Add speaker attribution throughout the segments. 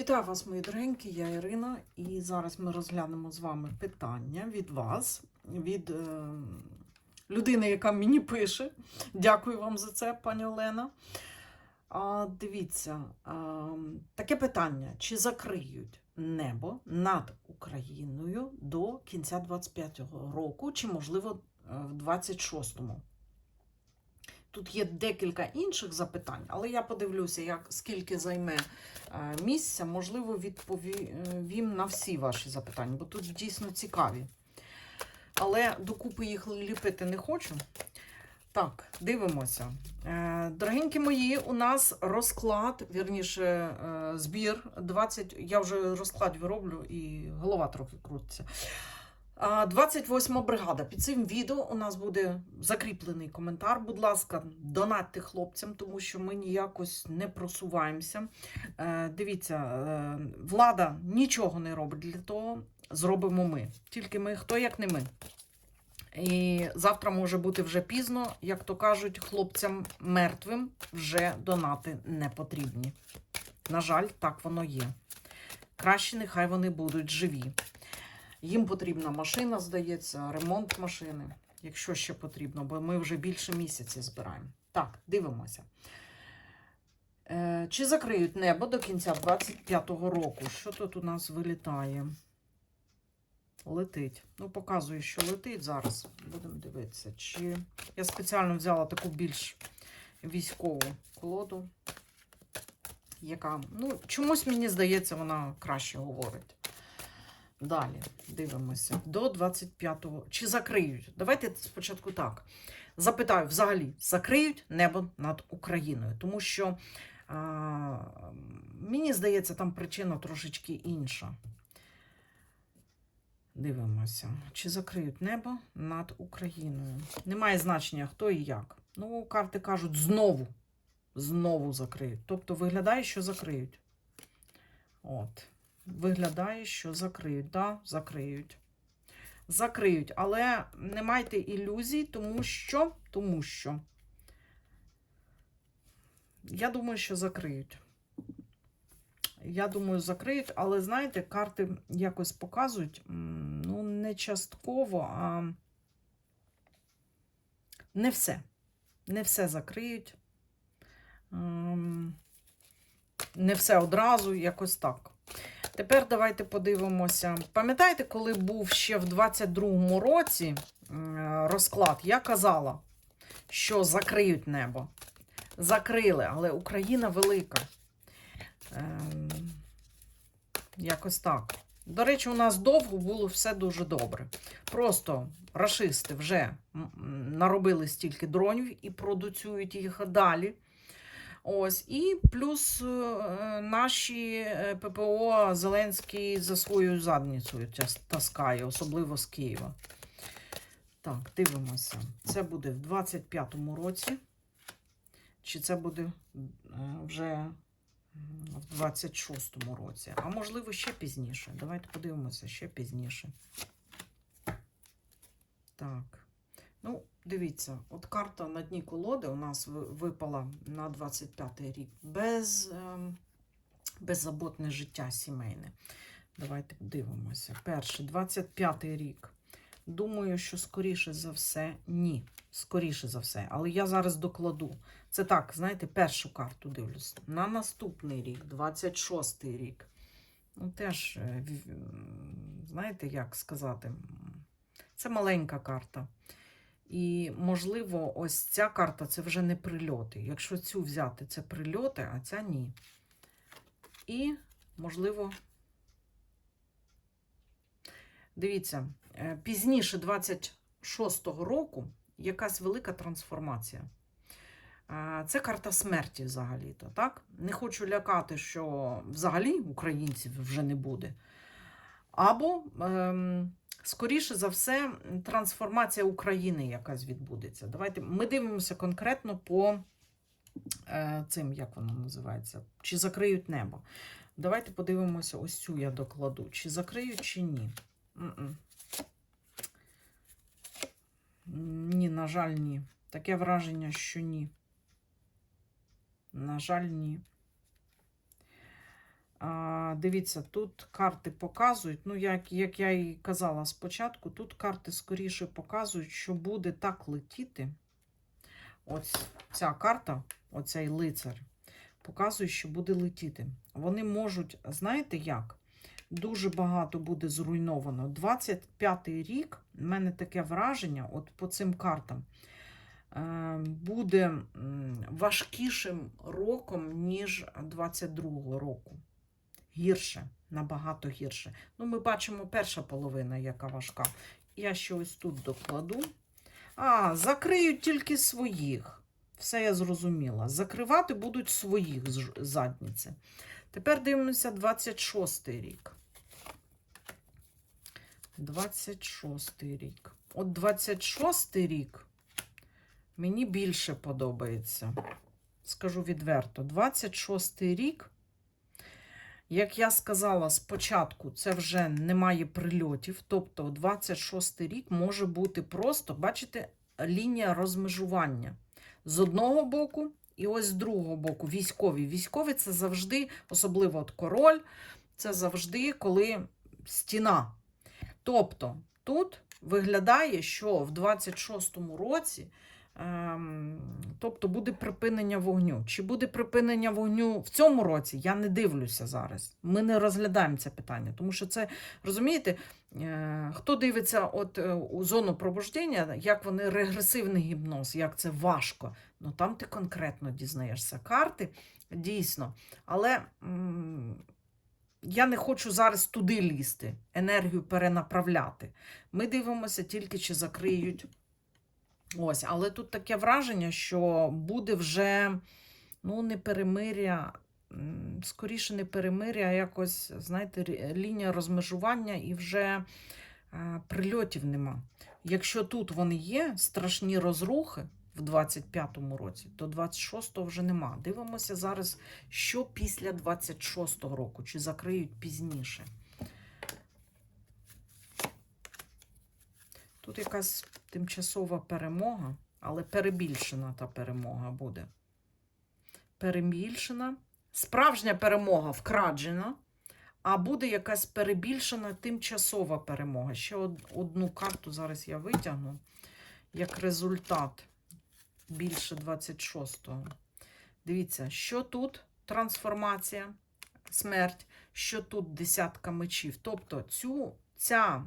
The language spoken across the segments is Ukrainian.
Speaker 1: Вітаю вас, мої дорогенькі, я Ірина, і зараз ми розглянемо з вами питання від вас, від е, людини, яка мені пише. Дякую вам за це, пані Олена. А, дивіться, а, таке питання: чи закриють небо над Україною до кінця 25-го року, чи, можливо, е, в 26-му? Тут є декілька інших запитань, але я подивлюся, як скільки займе е, місця, можливо, відповім на всі ваші запитання, бо тут дійсно цікаві. Але докупи їх ліпити не хочу. Так, дивимося. Е, Дорогенькі мої, у нас розклад, вірніше, е, збір 20. Я вже розклад вироблю і голова трохи крутиться. А, 28 бригада. Під цим відео у нас буде закріплений коментар. Будь ласка, донатьте хлопцям, тому що ми ніякось не просуваємося. Е, дивіться, е, влада нічого не робить для того. Зробимо ми. Тільки ми, хто як не ми. І завтра може бути вже пізно, як то кажуть, хлопцям мертвим вже донати не потрібні. На жаль, так воно є. Краще нехай вони будуть живі. Їм потрібна машина, здається, ремонт машини, якщо ще потрібно, бо ми вже більше місяця збираємо. Так, дивимося. Е, чи закриють небо до кінця 25-го року? Що тут у нас вилітає? Летить. Ну, показую, що летить зараз. Будемо дивитися. Чи... Я спеціально взяла таку більш військову колоду, яка, ну, чомусь мені здається, вона краще говорить. Далі дивимося. До 25-го. Чи закриють? Давайте спочатку так. Запитаю, взагалі, закриють небо над Україною. Тому що, а, мені здається, там причина трошечки інша. Дивимося, чи закриють небо над Україною. Немає значення, хто і як. Ну, карти кажуть, знову. Знову закриють. Тобто виглядає, що закриють. От. Виглядає, що закриють. Да, закриють. Закриють. Але не майте ілюзій, тому що, тому що. Я думаю, що закриють. Я думаю, закриють, але знаєте, карти якось показують, ну, не частково, а не все. Не все закриють. Ем, Не все одразу, якось так. Тепер давайте подивимося. Пам'ятаєте, коли був ще в 22-му році розклад, я казала, що закриють небо. Закрили, але Україна велика. Ем, якось так. До речі, у нас довго було все дуже добре. Просто рашисти вже наробили стільки дронів і продуцюють їх далі. Ось, і плюс е, наші е, ППО Зеленський за свою задницею таскає, особливо з Києва. Так, дивимося. Це буде в 25-му році. Чи це буде вже в 26-му році? А можливо, ще пізніше. Давайте подивимося ще пізніше. Так. Ну, дивіться, от карта на дні колоди у нас випала на 25-й рік. Без, ем, беззаботне життя сімейне. Давайте дивимося. Перший, 25-й рік. Думаю, що скоріше за все, ні. Скоріше за все. Але я зараз докладу. Це так, знаєте, першу карту дивлюсь. На наступний рік, 26-й рік. Ну, теж, е, знаєте, як сказати, це маленька карта. І, можливо, ось ця карта це вже не прильоти. Якщо цю взяти, це прильоти, а ця ні. І, можливо, дивіться, е, пізніше 26-го року якась велика трансформація. Це карта смерті взагалі-то, так? Не хочу лякати, що взагалі українців вже не буде. Або, ем, скоріше за все, трансформація України якась відбудеться. Давайте ми дивимося конкретно по е, цим, як воно називається, чи закриють небо. Давайте подивимося, ось цю я докладу. Чи закриють, чи ні. М-м. Ні, на жаль, ні. Таке враження, що ні. На жаль, ні. Дивіться, тут карти показують. Ну, як, як я і казала спочатку, тут карти скоріше показують, що буде так летіти. Ось ця карта, оцей лицар, показує, що буде летіти. Вони можуть, знаєте як? Дуже багато буде зруйновано. 25-й рік, в мене таке враження, от по цим картам, е, буде важкішим роком, ніж 22-го року. Гірше, набагато гірше. Ну, ми бачимо перша половина, яка важка. Я ще ось тут докладу. А, закриють тільки своїх. Все я зрозуміла. Закривати будуть своїх задніці. Тепер дивимося 26-й рік. 26-й рік. От 26-й рік мені більше подобається. Скажу відверто, 26-й рік, як я сказала спочатку, це вже немає прильотів. Тобто, 26-й рік може бути просто, бачите, лінія розмежування. З одного боку і ось з другого боку військові. Військові це завжди, особливо от король, це завжди коли стіна. Тобто тут виглядає, що в 26-му році тобто буде припинення вогню. Чи буде припинення вогню в цьому році? Я не дивлюся зараз. Ми не розглядаємо це питання, тому що це, розумієте, е, хто дивиться от, е, у зону пробуждення, як вони регресивний гіпноз, як це важко. Ну там ти конкретно дізнаєшся карти, дійсно. Але. я не хочу зараз туди лізти, енергію перенаправляти. Ми дивимося тільки, чи закриють. Ось, але тут таке враження, що буде вже ну, не перемиря, скоріше не перемиря, а якось, знаєте, лінія розмежування і вже е, прильотів нема. Якщо тут вони є, страшні розрухи в 25-му році, то 26-го вже нема. Дивимося зараз, що після 26-го року, чи закриють пізніше. Тут якась тимчасова перемога, але перебільшена та перемога буде. Перебільшена. Справжня перемога вкраджена, а буде якась перебільшена тимчасова перемога. Ще одну карту зараз я витягну як результат більше 26-го. Дивіться, що тут трансформація, смерть, що тут десятка мечів. Тобто цю, ця,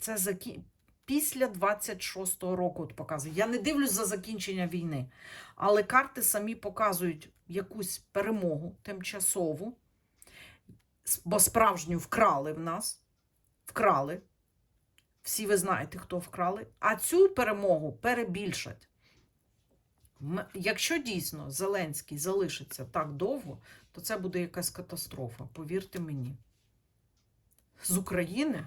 Speaker 1: це закі... після 26-го року от показує. Я не дивлюсь за закінчення війни, але карти самі показують якусь перемогу тимчасову, бо справжню вкрали в нас. Вкрали. Всі ви знаєте, хто вкрали. А цю перемогу перебільшать. Якщо дійсно Зеленський залишиться так довго, то це буде якась катастрофа, повірте мені. З України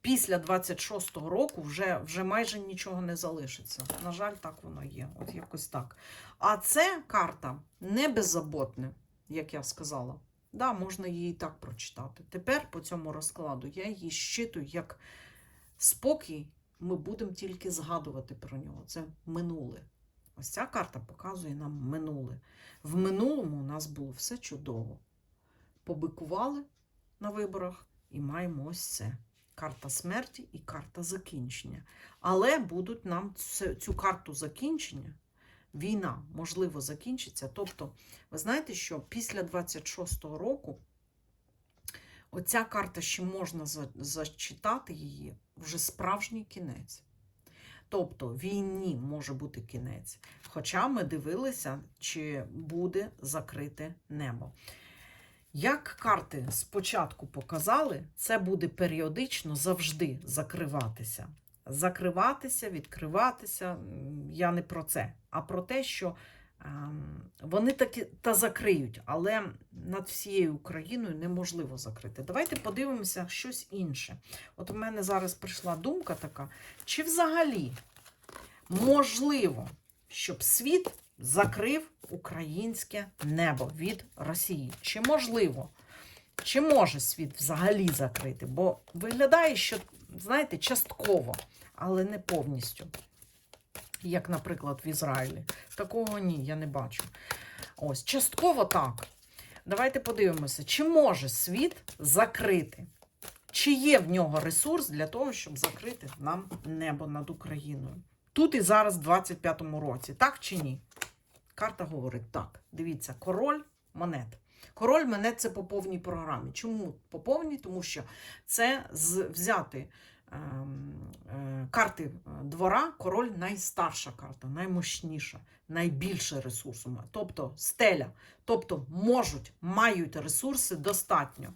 Speaker 1: після 26-го року вже, вже майже нічого не залишиться. На жаль, так воно є. От якось так. А це карта не беззаботне, як я сказала. Да, можна її і так прочитати. Тепер по цьому розкладу я її щитую як спокій. Ми будемо тільки згадувати про нього. Це минуле. Ось ця карта показує нам минуле. В минулому у нас було все чудово. Побикували на виборах і маємо ось це. Карта смерті і карта закінчення. Але будуть нам цю карту закінчення, війна, можливо, закінчиться. Тобто, ви знаєте, що після 26-го року оця карта ще можна за- зачитати її вже справжній кінець. Тобто війні може бути кінець. Хоча ми дивилися, чи буде закрите небо. Як карти спочатку показали, це буде періодично завжди закриватися. Закриватися, відкриватися. Я не про це, а про те, що ем, вони таки та закриють, але над всією Україною неможливо закрити. Давайте подивимося щось інше. От у мене зараз прийшла думка така: чи взагалі можливо, щоб світ закрив українське небо від Росії? Чи можливо? Чи може світ взагалі закрити? Бо виглядає, що, знаєте, частково, але не повністю. Як, наприклад, в Ізраїлі. Такого ні, я не бачу. Ось, частково так. Давайте подивимося, чи може світ закрити? Чи є в нього ресурс для того, щоб закрити нам небо над Україною? Тут і зараз, в 25-му році, так чи ні? Карта говорить так. Дивіться, король монет. Король монет це по повній програмі. Чому по повній? Тому що це з, взяти ем, е, карти е, двора, король найстарша карта, наймощніша, найбільше ресурсу. Тобто стеля. Тобто можуть, мають ресурси достатньо.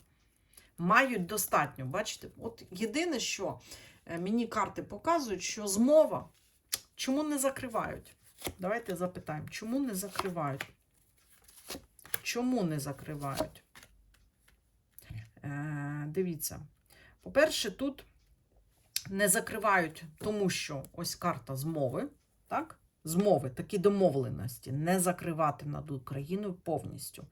Speaker 1: Мають достатньо. Бачите, от єдине, що е, мені карти показують, що змова чому не закривають? Давайте запитаємо, чому не закривають? Чому не закривають? Е, дивіться. По-перше, тут не закривають, тому що ось карта змови, так? Змови, такі домовленості, не закривати над Україною повністю.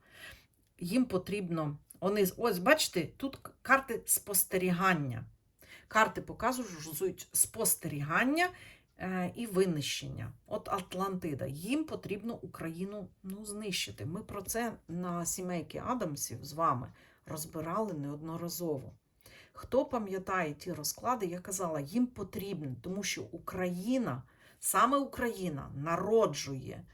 Speaker 1: Їм потрібно. Вони, ось, бачите, тут карти спостерігання. Карти показують спостерігання е, і винищення. От Атлантида. Їм потрібно Україну ну, знищити. Ми про це на сімейки Адамсів з вами розбирали неодноразово. Хто пам'ятає ті розклади, я казала, їм потрібно, тому що Україна, саме Україна народжує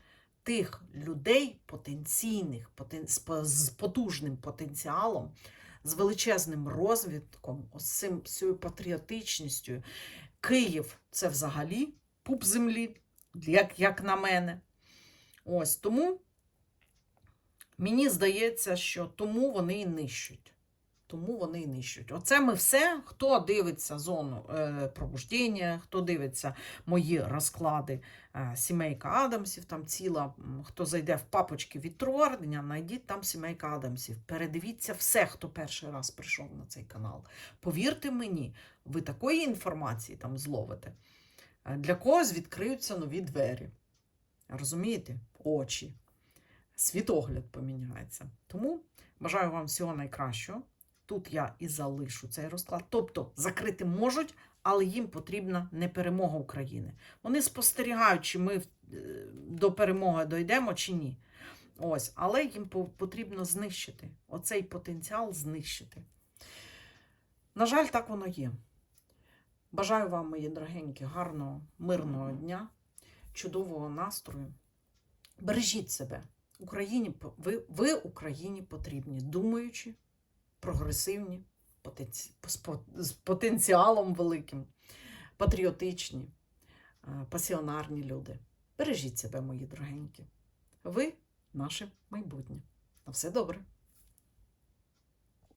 Speaker 1: тих людей потенційних, потен... з потужним потенціалом, з величезним розвитком, ось цим патріотичністю. Київ це взагалі пуп землі, як, як на мене. Ось тому мені здається, що тому вони і нищуть. Тому вони і нищуть. Оце ми все. Хто дивиться зону е, пробуждення, хто дивиться мої розклади е, сімейка Адамсів, там ціла, хто зайде в папочки відтворення, знайдіть там сімейка Адамсів. Передивіться все, хто перший раз прийшов на цей канал. Повірте мені, ви такої інформації там зловите. Е, Для когось відкриються нові двері. Розумієте? Очі. Світогляд поміняється. Тому бажаю вам всього найкращого. Тут я і залишу цей розклад. Тобто закрити можуть, але їм потрібна не перемога України. Вони спостерігають, чи ми е, до перемоги дійдемо чи ні. Ось, але їм потрібно знищити. Оцей потенціал знищити. На жаль, так воно є. Бажаю вам, мої дорогенькі, гарного, мирного дня, чудового настрою. Бережіть себе. Україні, ви, ви Україні потрібні, думаючи, прогресивні, з потенціалом великим, патріотичні, е, пасіонарні люди. Бережіть себе, мої дорогенькі. Ви наше майбутнє. На все добре.